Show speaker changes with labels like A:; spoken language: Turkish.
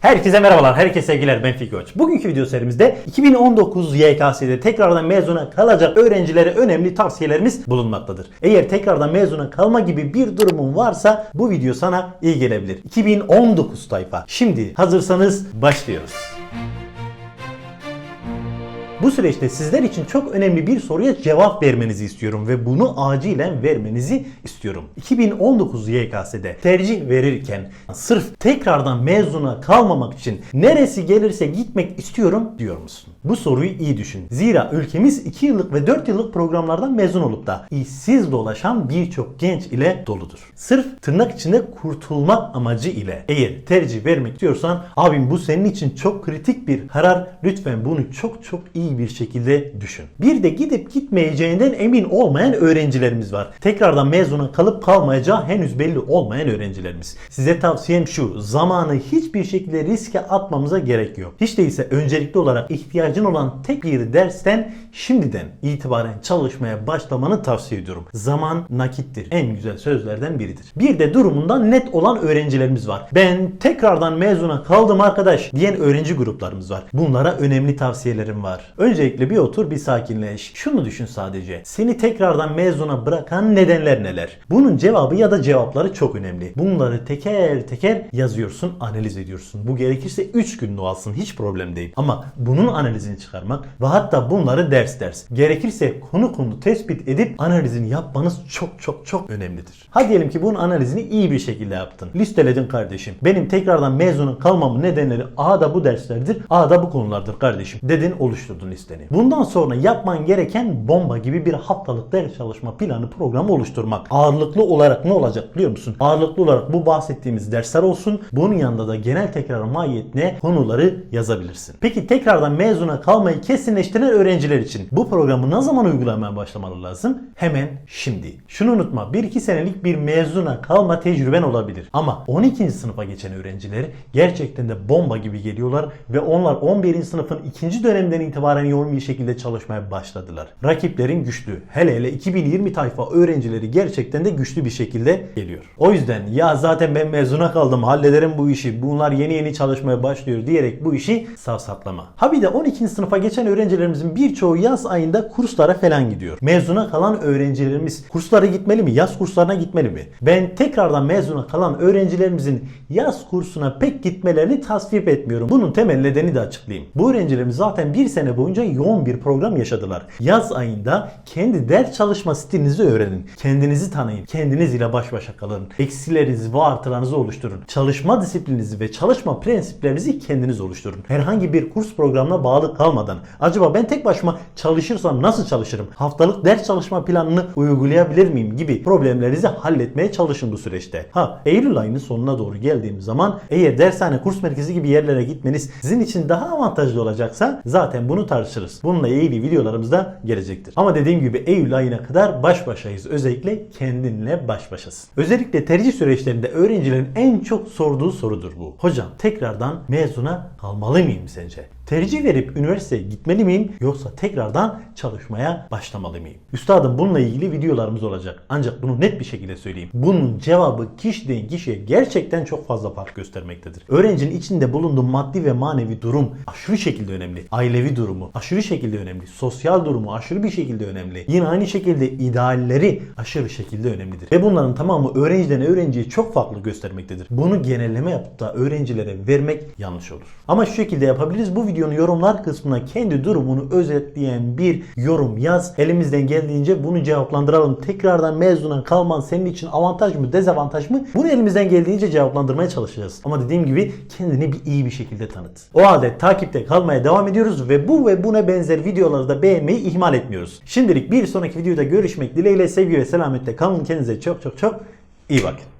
A: Herkese merhabalar, herkese sevgiler ben Fikri Koç. Bugünkü video serimizde 2019 YKS'de tekrardan mezuna kalacak öğrencilere önemli tavsiyelerimiz bulunmaktadır. Eğer tekrardan mezuna kalma gibi bir durumun varsa bu video sana iyi gelebilir. 2019 tayfa. Şimdi hazırsanız başlıyoruz. Bu süreçte sizler için çok önemli bir soruya cevap vermenizi istiyorum ve bunu acilen vermenizi istiyorum. 2019 YKS'de tercih verirken sırf tekrardan mezuna kalmamak için neresi gelirse gitmek istiyorum diyor musun? Bu soruyu iyi düşün. Zira ülkemiz 2 yıllık ve 4 yıllık programlardan mezun olup da işsiz dolaşan birçok genç ile doludur. Sırf tırnak içinde kurtulmak amacı ile eğer tercih vermek istiyorsan abim bu senin için çok kritik bir karar. Lütfen bunu çok çok iyi bir şekilde düşün. Bir de gidip gitmeyeceğinden emin olmayan öğrencilerimiz var. Tekrardan mezuna kalıp kalmayacağı henüz belli olmayan öğrencilerimiz. Size tavsiyem şu. Zamanı hiçbir şekilde riske atmamıza gerek yok. Hiç değilse öncelikli olarak ihtiyacın olan tek bir dersten şimdiden itibaren çalışmaya başlamanı tavsiye ediyorum. Zaman nakittir. En güzel sözlerden biridir. Bir de durumundan net olan öğrencilerimiz var. Ben tekrardan mezuna kaldım arkadaş diyen öğrenci gruplarımız var. Bunlara önemli tavsiyelerim var. Öncelikle bir otur bir sakinleş. Şunu düşün sadece. Seni tekrardan mezuna bırakan nedenler neler? Bunun cevabı ya da cevapları çok önemli. Bunları teker teker yazıyorsun, analiz ediyorsun. Bu gerekirse 3 gün alsın hiç problem değil. Ama bunun analizini çıkarmak ve hatta bunları ders ders. Gerekirse konu konu tespit edip analizini yapmanız çok çok çok önemlidir. Hadi diyelim ki bunun analizini iyi bir şekilde yaptın. Listeledin kardeşim. Benim tekrardan mezuna kalmamın nedenleri A da bu derslerdir, A da bu konulardır kardeşim. Dedin oluşturdun listeni. Bundan sonra yapman gereken bomba gibi bir haftalık ders çalışma planı programı oluşturmak. Ağırlıklı olarak ne olacak biliyor musun? Ağırlıklı olarak bu bahsettiğimiz dersler olsun. Bunun yanında da genel tekrar mahiyetine konuları yazabilirsin. Peki tekrardan mezuna kalmayı kesinleştiren öğrenciler için bu programı ne zaman uygulamaya başlamalı lazım? Hemen şimdi. Şunu unutma 1-2 senelik bir mezuna kalma tecrüben olabilir. Ama 12. sınıfa geçen öğrenciler gerçekten de bomba gibi geliyorlar ve onlar 11. sınıfın ikinci dönemden itibaren yoğun bir şekilde çalışmaya başladılar. Rakiplerin güçlü. Hele hele 2020 tayfa öğrencileri gerçekten de güçlü bir şekilde geliyor. O yüzden ya zaten ben mezuna kaldım hallederim bu işi. Bunlar yeni yeni çalışmaya başlıyor diyerek bu işi savsaklama. Ha bir de 12. sınıfa geçen öğrencilerimizin birçoğu yaz ayında kurslara falan gidiyor. Mezuna kalan öğrencilerimiz kurslara gitmeli mi? Yaz kurslarına gitmeli mi? Ben tekrardan mezuna kalan öğrencilerimizin yaz kursuna pek gitmelerini tasvip etmiyorum. Bunun temel nedeni de açıklayayım. Bu öğrencilerimiz zaten bir sene boyunca yoğun bir program yaşadılar. Yaz ayında kendi ders çalışma stilinizi öğrenin. Kendinizi tanıyın. Kendiniz ile baş başa kalın. Eksilerinizi ve artılarınızı oluşturun. Çalışma disiplininizi ve çalışma prensiplerinizi kendiniz oluşturun. Herhangi bir kurs programına bağlı kalmadan acaba ben tek başıma çalışırsam nasıl çalışırım? Haftalık ders çalışma planını uygulayabilir miyim gibi problemlerinizi halletmeye çalışın bu süreçte. Ha Eylül ayının sonuna doğru geldiğim zaman eğer dershane kurs merkezi gibi yerlere gitmeniz sizin için daha avantajlı olacaksa zaten bunu tartışırız. Bununla ilgili videolarımız da gelecektir. Ama dediğim gibi Eylül ayına kadar baş başayız. Özellikle kendinle baş başasın. Özellikle tercih süreçlerinde öğrencilerin en çok sorduğu sorudur bu. Hocam tekrardan mezuna kalmalı mıyım sence? Tercih verip üniversiteye gitmeli miyim yoksa tekrardan çalışmaya başlamalı mıyım? Üstadım bununla ilgili videolarımız olacak. Ancak bunu net bir şekilde söyleyeyim. Bunun cevabı kişiden kişiye gerçekten çok fazla fark göstermektedir. Öğrencinin içinde bulunduğu maddi ve manevi durum aşırı şekilde önemli. Ailevi durumu aşırı şekilde önemli. Sosyal durumu aşırı bir şekilde önemli. Yine aynı şekilde idealleri aşırı şekilde önemlidir. Ve bunların tamamı öğrenciden öğrenciye çok farklı göstermektedir. Bunu genelleme yapıp da öğrencilere vermek yanlış olur. Ama şu şekilde yapabiliriz. Bu videonun yorumlar kısmına kendi durumunu özetleyen bir yorum yaz. Elimizden geldiğince bunu cevaplandıralım. Tekrardan mezuna kalman senin için avantaj mı dezavantaj mı? Bunu elimizden geldiğince cevaplandırmaya çalışacağız. Ama dediğim gibi kendini bir iyi bir şekilde tanıt. O halde takipte kalmaya devam ediyoruz ve bu ve buna benzer videoları da beğenmeyi ihmal etmiyoruz. Şimdilik bir sonraki videoda görüşmek dileğiyle sevgi ve selametle kalın. Kendinize çok çok çok iyi bakın.